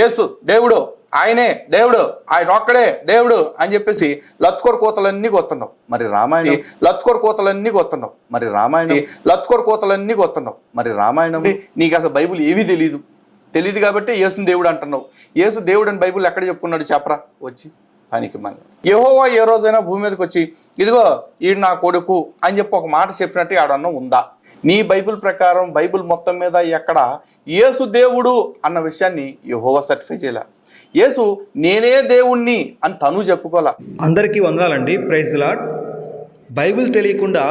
యేసు దేవుడు ఆయనే దేవుడు ఆయన ఒక్కడే దేవుడు అని చెప్పేసి లత్కోర్ కోతలన్నీ కొత్తున్నావు. మరి రామాయణం లత్కోర్ కోతలన్నీ కొత్తున్నావు. మరి రామాయణం లత్కోర్ కోతలన్నీ కొత్తున్నావు. మరి రామాయణం నీకు అసలు బైబిల్ ఏమీ తెలియదు తెలియదు కాబట్టి యేసుని దేవుడు అంటున్నావు. యేసు దేవుడు అని బైబిల్ ఎక్కడ చెప్పుకున్నాడు చెప్పరా? వచ్చి పనికి మన యెహోవా ఏ రోజైనా భూమి మీదకి వచ్చి ఇదిగో ఈడు నా కొడుకు అని చెప్పి ఒక మాట చెప్పినట్టు ఆడన్నా ఉందా? నీ బైబిల్ ప్రకారం బైబిల్ మొత్తం మీద ఎక్కడ? యేసు దేవుడు అన్న విషయాన్ని యెహోవా సర్టిఫై చేయలే. యేసు నేనే దేవుణ్ణి అని తను చెప్పుకోలే అందరికీ వందనాలండి. ప్రైజ్ లాడ్ బైబిల్ తెలియకుండా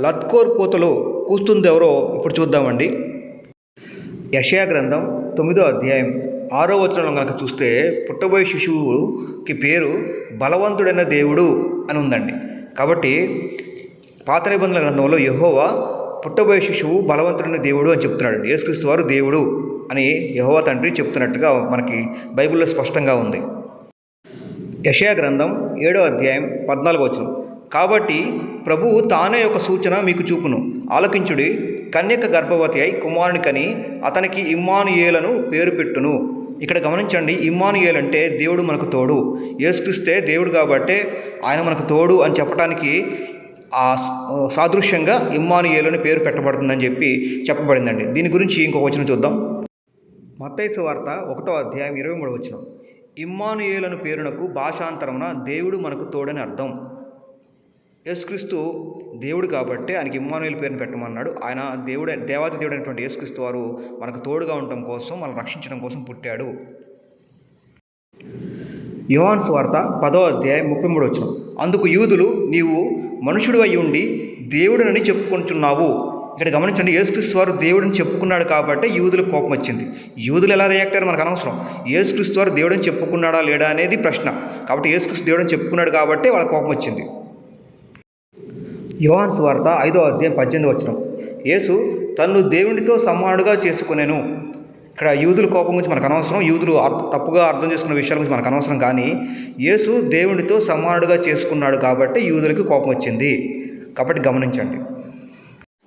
లత్కోర్ కోతలో కూస్తుంది ఎవరో ఇప్పుడు చూద్దామండి. యషయా గ్రంథం తొమ్మిదో అధ్యాయం ఆరో వచనంలో కనుక చూస్తే పుట్టబోయే శిశువుకి పేరు బలవంతుడైన దేవుడు అని ఉందండి. కాబట్టి పాత నిబంధనల గ్రంథంలో యహోవా పుట్టబోయే శిశువు బలవంతుడైన దేవుడు అని చెప్తున్నాడు యేసుక్రీస్తు వారు దేవుడు అని యెహోవా తండ్రి చెప్తున్నట్టుగా మనకి బైబిల్లో స్పష్టంగా ఉంది. యషయా గ్రంథం ఏడో అధ్యాయం పద్నాలుగు వచనం. కాబట్టి ప్రభువు తానే ఒక సూచన మీకు చూపును. ఆలకించుడి కన్యక గర్భవతి అయి కుమారుని కని అతనికి ఇమ్మానుయేలను పేరు పెట్టును. ఇక్కడ గమనించండి ఇమ్మానుయేల్ అంటే దేవుడు మనకు తోడు. యేసుక్రీస్తే దేవుడు కాబట్టే ఆయన మనకు తోడు అని చెప్పడానికి ఆ సాదృశ్యంగా ఇమ్మానుయేలు పేరు పెట్టబడుతుందని చెప్పి చెప్పబడిందండి. దీని గురించి ఇంకొక వచనం చూద్దాం. మత్తైసు వార్త ఒకటో అధ్యాయం ఇరవై మూడు వచనం. ఇమ్మానుయేలను పేరునకు భాషాంతరమున దేవుడు మనకు తోడని అర్థం. యేసుక్రీస్తు దేవుడు కాబట్టి ఆయనకి ఇమ్మానుయేలు పేరును పెట్టమన్నాడు. ఆయన దేవుడు దేవాది దేవుడు అయినటువంటి యేసుక్రీస్తు వారు మనకు తోడుగా ఉండటం కోసం మనల్ని రక్షించడం కోసం పుట్టాడు. యువాన్స్ వార్త పదో అధ్యాయం ముప్పై మూడు వచ్చిన అందుకు యూదులు నీవు మనుషుడు అయి ఉండి దేవుడనని చెప్పుకుంటున్నావు ఇక్కడ గమనించండి యేసుక్రీస్తు వారు దేవుడిని చెప్పుకున్నాడు కాబట్టి యూదులకు కోపం వచ్చింది. యూదులు ఎలా రియాక్ట్ అయ్యారు మనకు అనవసరం. యేసుక్రీస్తు వారు దేవుడిని చెప్పుకున్నాడా లేడా అనేది ప్రశ్న. కాబట్టి యేసుక్రీస్తు దేవుడిని చెప్పుకున్నాడు కాబట్టి వాళ్ళ కోపం వచ్చింది. యోహాన్ సువార్త ఐదో అధ్యాయం పద్దెనిమిది వచ్చిన యేసు తన్ను దేవునితో సమానుడుగా చేసుకునేను. ఇక్కడ యూదుల కోపం గురించి మనకు అనవసరం. యూదులు తప్పుగా అర్థం చేసుకున్న విషయాల గురించి మనకు అనవసరం. కానీ యేసు దేవునితో సమానుడుగా చేసుకున్నాడు కాబట్టి యూదులకి కోపం వచ్చింది. కాబట్టి గమనించండి.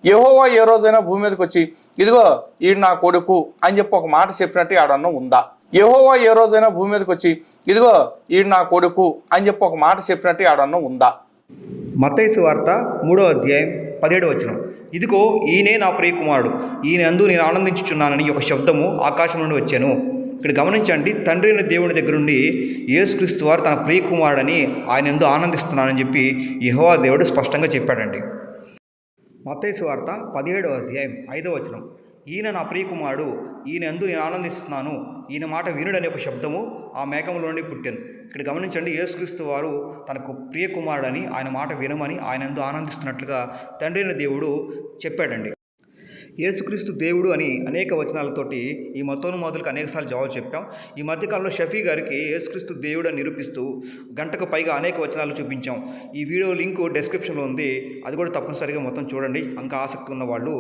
యెహోవా ఏ రోజైనా భూమి మీదకి వచ్చి ఇదిగో ఈడు నా కొడుకు అని చెప్పి ఒక మాట చెప్పినట్టు ఆడన్నా ఉందా? యెహోవా ఏ రోజైనా భూమి మీదకి వచ్చి ఇదిగో ఈడు నా కొడుకు అని చెప్పి ఒక మాట చెప్పినట్టు ఆడన్నా ఉందా? మత్తైసు వార్త మూడో అధ్యాయం పదిహేడు వచనం. ఇదిగో ఈయనే నా ప్రియకుమారుడు. ఈయన అందు నేను ఆనందించుచున్నానని ఒక శబ్దము ఆకాశం నుండి వచ్చాను. ఇక్కడ గమనించండి తండ్రి అయిన దేవుని దగ్గర నుండి యేసుక్రీస్తు వారు తన ప్రియకుమారుడని ఆయన ఎందు ఆనందిస్తున్నానని చెప్పి యహోవా దేవుడు స్పష్టంగా చెప్పాడండి. మతేసు వార్త పదిహేడవ అధ్యాయం ఐదవ వచనం. ఈయన నా ప్రియకుమారుడు ఈయన ఎందు నేను ఆనందిస్తున్నాను. ఈయన మాట వినుడనే ఒక శబ్దము ఆ మేఘంలో నుండి పుట్టాను. ఇక్కడ గమనించండి యేసుక్రీస్తు వారు తనకు ప్రియకుమారుడని ఆయన మాట వినమని ఆయన ఎందు ఆనందిస్తున్నట్లుగా తండ్రైన దేవుడు చెప్పాడండి. యేసుక్రీస్తు దేవుడు అని అనేక వచనాలతోటి ఈ మతోన్మాదులకు అనేకసార్లు జవాబు చెప్పాం. ఈ మధ్యకాలంలో షఫీ గారికి యేసుక్రీస్తు దేవుడు అని నిరూపిస్తూ గంటకు పైగా అనేక వచనాలు చూపించాం. ఈ వీడియో లింక్ డిస్క్రిప్షన్లో ఉంది. అది కూడా తప్పనిసరిగా మొత్తం చూడండి. ఇంకా ఆసక్తి ఉన్న వాళ్ళు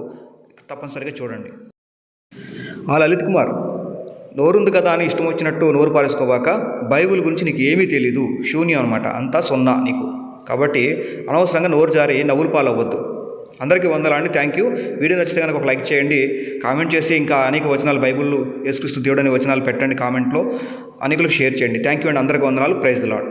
తప్పనిసరిగా చూడండి. ఆ లలిత్ కుమార్ నోరుంది కదా అని ఇష్టం వచ్చినట్టు నోరు పారేసుకోవాక బైబిల్ గురించి నీకు ఏమీ తెలీదు శూన్యం అనమాట అంతా సున్నా నీకు. కాబట్టి అనవసరంగా నోరు జారి నవ్వులు పాలవ్వద్దు. అందరికీ వందలండి థ్యాంక్ యూ. వీడియో నచ్చితే కనుక ఒక లైక్ చేయండి. కామెంట్ చేసి ఇంకా అనేక వచనాలు బైబుల్ యేసుక్రీస్తు దేవుడు అనే వచనాలు పెట్టండి కామెంట్లో. అనేకులకు షేర్ చేయండి. థ్యాంక్ యూ అండి. అందరికీ వందనాలు. Praise lord